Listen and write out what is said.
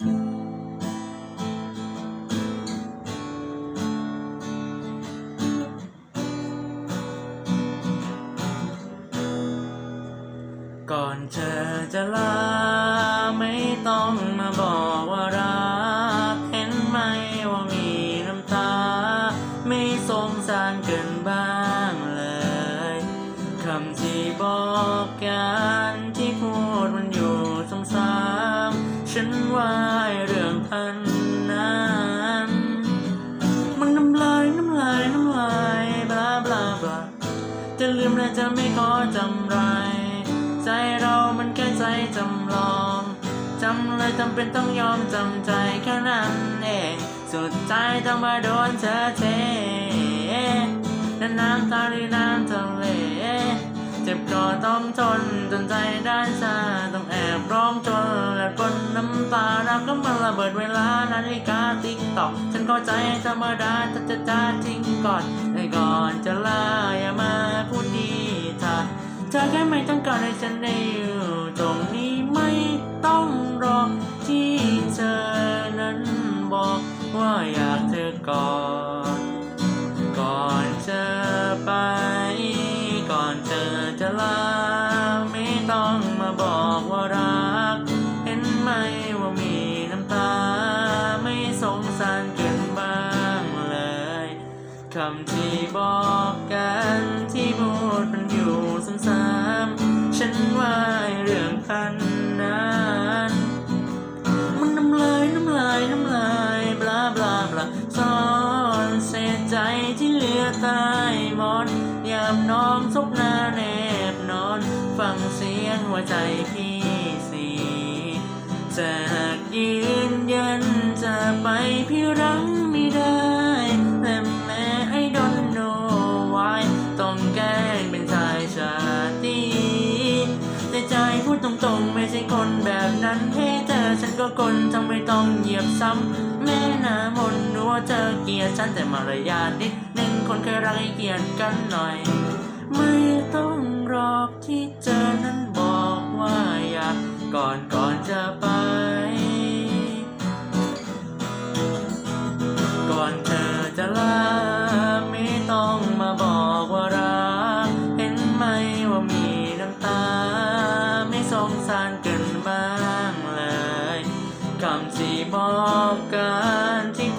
ก่อนเธอจะลา ไม่ต้องมาบอกว่ารัก เห็นไหมว่ามีน้ำตา ไม่สงสารเกินบ้างเลยคำที่บอกกัน ฉันว่าเรื่องพันนั้นมันน้ำลายน้ำลายน้ำลายบลาบลาบลาจะลืมและจะไม่ขอจำไร ใจเรามันแค่ใจจำลองจำเลยจำเป็นต้องยอมจำใจแค่นั้นเองสุดใจต้องมาโดนเธอเท น้ำตาหรือน้ำทะเล ต้องทนจนใจได้ชาต้องแอบร้องจนและกลนน้ำตาน้ำก็มันระเบิดเวลานาฬิกาติ๊กตอกฉันเข้าใจธรรมดาจะจะจะทิ้งก่อนให้ก่อนจะลาอย่ามาพูดดีเธอเธอแค่ไม่ต้องการให้ฉันได้อยู่ตรงนี้ไม่ต้องรอที่เธอนั้นบอกว่าอยากเธอก่อน คำที่บอกกันที่พูดมันอยู่ซ้ำๆฉันว่าเรื่องพันนั้นมันน้ำลายน้ำลายน้ำลายบลาบลาบลาซ่อนเศษใจที่เหลือใต้หมอน ยามน้องซบหน้าแนบนอน ฟังเสียงหัวใจพี่สีจะหากยืนยันจะไปพี่รัง นแบบนั้นให้เธอฉันก็คนทำไม่ต้องเหยียบซ้ำแม่น้ำมนต์รู้ว่าเธอเกลียดฉันแต่มารยาทนิดหนึ่งคนเคยรักให้เกียดกันหน่อย ไม่ต้องรอกที่เจอนั้นบอกว่าอยากก่อนก่อน งสารกันบ้างเลยคำที่บอกกันที่